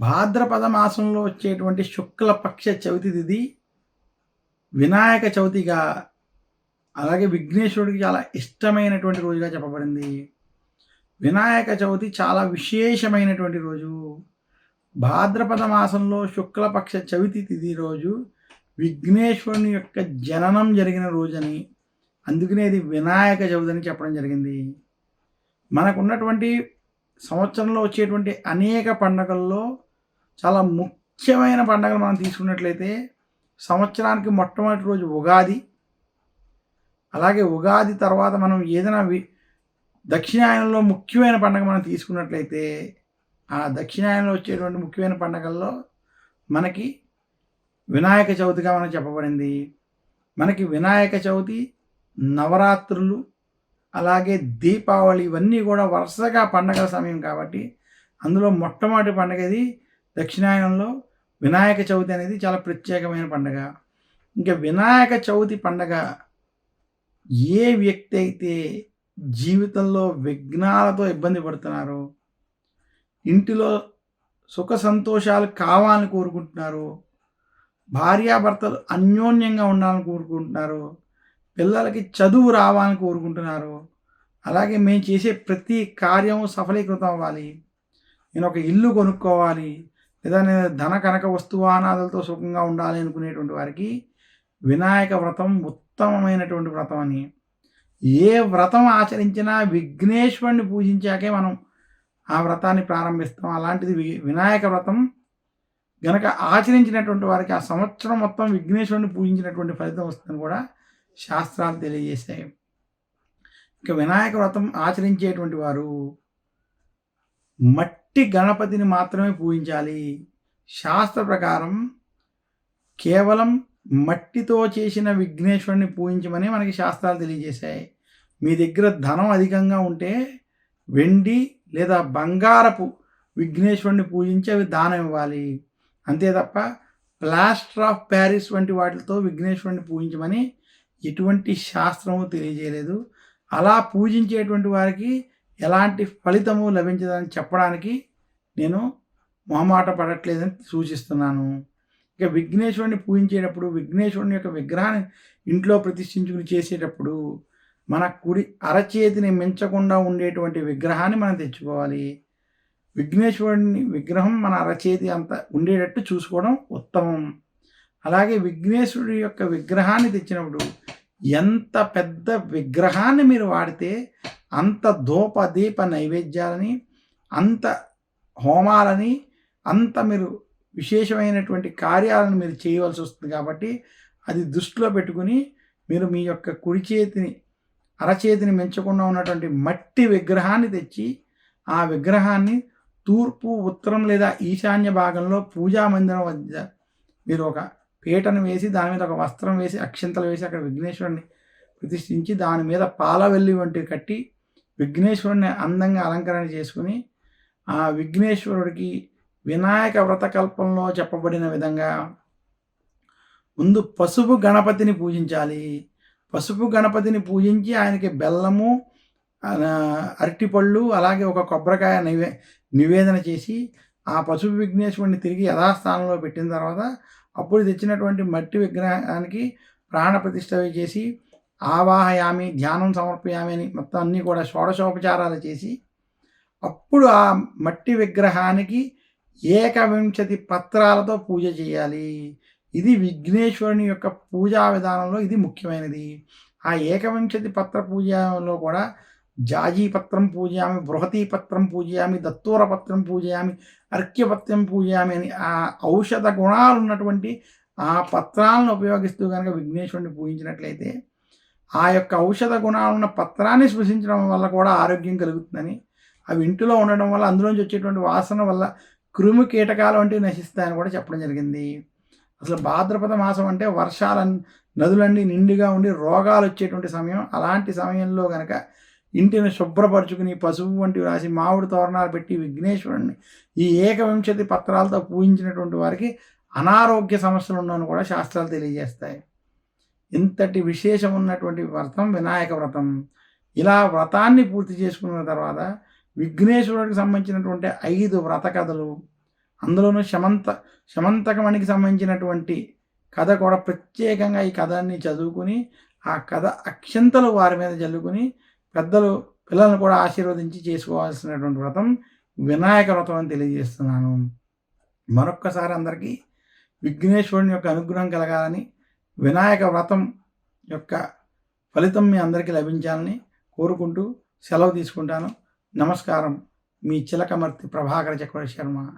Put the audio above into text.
భాద్రపద మాసంలో వచ్చేటువంటి శుక్లపక్ష చవితి తిథి వినాయక చవితిగా అలాగే విఘ్నేశ్వరుడికి చాలా ఇష్టమైనటువంటి రోజుగా చెప్పబడింది. వినాయక చవితి చాలా విశేషమైనటువంటి రోజు. భాద్రపద మాసంలో శుక్లపక్ష చవితి తిథి రోజు విఘ్నేశ్వరుని యొక్క జననం జరిగిన రోజని అందుకనే ఇది వినాయక చవితి అని చెప్పడం జరిగింది. మనకున్నటువంటి సంవత్సరంలో వచ్చేటువంటి అనేక పండగల్లో చాలా ముఖ్యమైన పండుగలు మనం తీసుకున్నట్లయితే సంవత్సరానికి మొట్టమొదటి రోజు ఉగాది. అలాగే ఉగాది తర్వాత మనం ఏదైనా వి దక్షిణాయనంలో ముఖ్యమైన పండుగ మనం తీసుకున్నట్లయితే ఆ దక్షిణాయనంలో వచ్చేటువంటి ముఖ్యమైన పండుగల్లో మనకి వినాయక చవితిగా మనం చెప్పబడింది. మనకి వినాయక చవితి నవరాత్రులు అలాగే దీపావళి ఇవన్నీ కూడా వరుసగా పండగల సమయం కాబట్టి అందులో మొట్టమొదటి పండుగది దక్షిణాయనంలో వినాయక చవితి అనేది చాలా ప్రత్యేకమైన పండగ. ఇంకా వినాయక చవితి పండగ ఏ వ్యక్తి అయితే జీవితంలో విఘ్నాలతో ఇబ్బంది పడుతున్నారో ఇంటిలో సుఖ సంతోషాలు కావాలని కోరుకుంటున్నారు భార్యాభర్తలు అన్యోన్యంగా ఉండాలని కోరుకుంటున్నారు పిల్లలకి చదువు రావాలని కోరుకుంటున్నారు అలాగే మేము చేసే ప్రతి కార్యం సఫలీకృతం అవ్వాలి. నేను ఒక ఇల్లు కొనుక్కోవాలి. లేదా నేను ధన కనక వస్తువానాదులతో సుఖంగా ఉండాలి అనుకునేటువంటి వారికి వినాయక వ్రతం ఉత్తమమైనటువంటి వ్రతం అని. ఏ వ్రతం ఆచరించినా విఘ్నేశ్వరుని పూజించాకే మనం ఆ వ్రతాన్ని ప్రారంభిస్తాం. అలాంటిది వినాయక వ్రతం గనక ఆచరించినటువంటి వారికి ఆ సంవత్సరం మొత్తం విఘ్నేశ్వరుని పూజించినటువంటి ఫలితం వస్తుందని కూడా శాస్త్రాలు తెలియజేశాయి. ఇక వినాయక వ్రతం ఆచరించేటువంటి వారు మట్టి గణపతిని మాత్రమే పూజించాలి. శాస్త్ర ప్రకారం కేవలం మట్టితో చేసిన విఘ్నేశ్వరుని పూజించమని మనకి శాస్త్రాలు తెలియజేశాయి. మీ దగ్గర ధనం అధికంగా ఉంటే వెండి లేదా బంగారపు విఘ్నేశ్వరుని పూజించి అవి దానం ఇవ్వాలి. అంతే తప్ప ప్లాస్టర్ ఆఫ్ ప్యారిస్ వంటి వాటితో విఘ్నేశ్వరుని పూజించమని ఎటువంటి శాస్త్రము తెలియజేయలేదు. అలా పూజించేటువంటి వారికి ఎలాంటి ఫలితము లభించదని చెప్పడానికి నేను మొహమాట పడట్లేదని సూచిస్తున్నాను. ఇక విఘ్నేశ్వరుని పూజించేటప్పుడు విఘ్నేశ్వరుని యొక్క విగ్రహాన్ని ఇంట్లో ప్రతిష్ఠించుకుని చేసేటప్పుడు మన కుడి అరచేతిని మించకుండా ఉండేటువంటి విగ్రహాన్ని మనం తెచ్చుకోవాలి. విఘ్నేశ్వరుని విగ్రహం మన అరచేతి అంత ఉండేటట్టు చూసుకోవడం ఉత్తమం. అలాగే విఘ్నేశ్వరుడి యొక్క విగ్రహాన్ని తెచ్చినప్పుడు ఎంత పెద్ద విగ్రహాన్ని మీరు వాడితే అంత ధూప దీప నైవేద్యాలని అంత హోమాలని అంత మీరు విశేషమైనటువంటి కార్యాలను మీరు చేయవలసి వస్తుంది కాబట్టి అది దృష్టిలో పెట్టుకుని మీరు మీ యొక్క కుడి చేతిని అరచేతిని మించకుండా ఉన్నటువంటి మట్టి విగ్రహాన్ని తెచ్చి ఆ విగ్రహాన్ని తూర్పు ఉత్తరం లేదా ఈశాన్య భాగంలో పూజా మందిరం వద్ద మీరు ఒక పీటను వేసి దాని మీద ఒక వస్త్రం వేసి అక్షింతలు వేసి అక్కడ విఘ్నేశ్వరుని ప్రతిష్ఠించి దాని మీద పాలవెల్లి వంటివి కట్టి విఘ్నేశ్వరుని అందంగా అలంకరణ చేసుకుని ఆ విఘ్నేశ్వరుడికి వినాయక వ్రతకల్పంలో చెప్పబడిన విధంగా ముందు పసుపు గణపతిని పూజించాలి. పసుపు గణపతిని పూజించి ఆయనకి బెల్లము అరటిపళ్ళు అలాగే ఒక కొబ్బరికాయ నివే నివేదన చేసి ఆ పసుపు విఘ్నేశ్వరుని తిరిగి యథాస్థానంలో పెట్టిన తర్వాత అప్పుడు తెచ్చినటువంటి మట్టి విగ్రహానికి ప్రాణప్రతిష్ఠ చేసి ఆవాహయామి ధ్యానం సమర్పయామి అని మొత్తం అన్నీ కూడా షోడశోపచారాలు చేసి అప్పుడు ఆ మట్టి విగ్రహానికి ఏకవింశతి పత్రాలతో పూజ చేయాలి. ఇది విఘ్నేశ్వరుని యొక్క పూజా విధానంలో ఇది ముఖ్యమైనది. ఆ ఏకవింశతి పత్ర పూజలో కూడా జాజీ పత్రం పూజయామి బృహతీ పత్రం పూజయామి దత్తూర పత్రం పూజయామి అర్క్యపత్రం పూజయామి అని ఆ ఔషధ గుణాలు ఉన్నటువంటి ఆ పత్రాలను ఉపయోగిస్తూ కనుక విఘ్నేశ్వరుని పూజించినట్లయితే ఆ యొక్క ఔషధ గుణాలు ఉన్న పత్రాన్ని స్పృశించడం వల్ల కూడా ఆరోగ్యం కలుగుతుందని అవి ఇంటిలో ఉండడం వల్ల అందులోంచి వచ్చేటువంటి వాసన వల్ల క్రిమి కీటకాలు వంటివి నశిస్తాయని కూడా చెప్పడం జరిగింది. అసలు భాద్రపద మాసం అంటే వర్షాల నదులన్నీ నిండుగా ఉండి రోగాలు వచ్చేటువంటి సమయం. అలాంటి సమయంలో కనుక ఇంటిని శుభ్రపరచుకుని పసుపు వంటివి రాసి మామిడి తోరణాలు పెట్టి విఘ్నేశ్వరుణ్ణి ఈ ఏకవింశతి పత్రాలతో పూజించినటువంటి వారికి అనారోగ్య సమస్యలు ఉన్నాను కూడా శాస్త్రాలు తెలియజేస్తాయి. ఇంతటి విశేషం ఉన్నటువంటి వ్రతం వినాయక వ్రతం. ఇలా వ్రతాన్ని పూర్తి చేసుకున్న తర్వాత విఘ్నేశ్వరుడికి సంబంధించినటువంటి ఐదు వ్రత కథలు అందులోనూ శమంత శమంతకమణికి సంబంధించినటువంటి కథ కూడా ప్రత్యేకంగా ఈ కథని చదువుకుని ఆ కథ అక్షంతలు వారి మీద జల్లుకుని పెద్దలు పిల్లలను కూడా ఆశీర్వదించి చేసుకోవాల్సినటువంటి వ్రతం వినాయక వ్రతం అని తెలియజేస్తున్నాను. మరొక్కసారి అందరికీ విఘ్నేశ్వరుని యొక్క అనుగ్రహం కలగాలని వినాయక వ్రతం యొక్క ఫలితం మీ అందరికీ లభించాలని కోరుకుంటూ సెలవు తీసుకుంటాను. నమస్కారం. మీ చిలకమర్తి ప్రభాకర చక్రవర్తి శర్మ.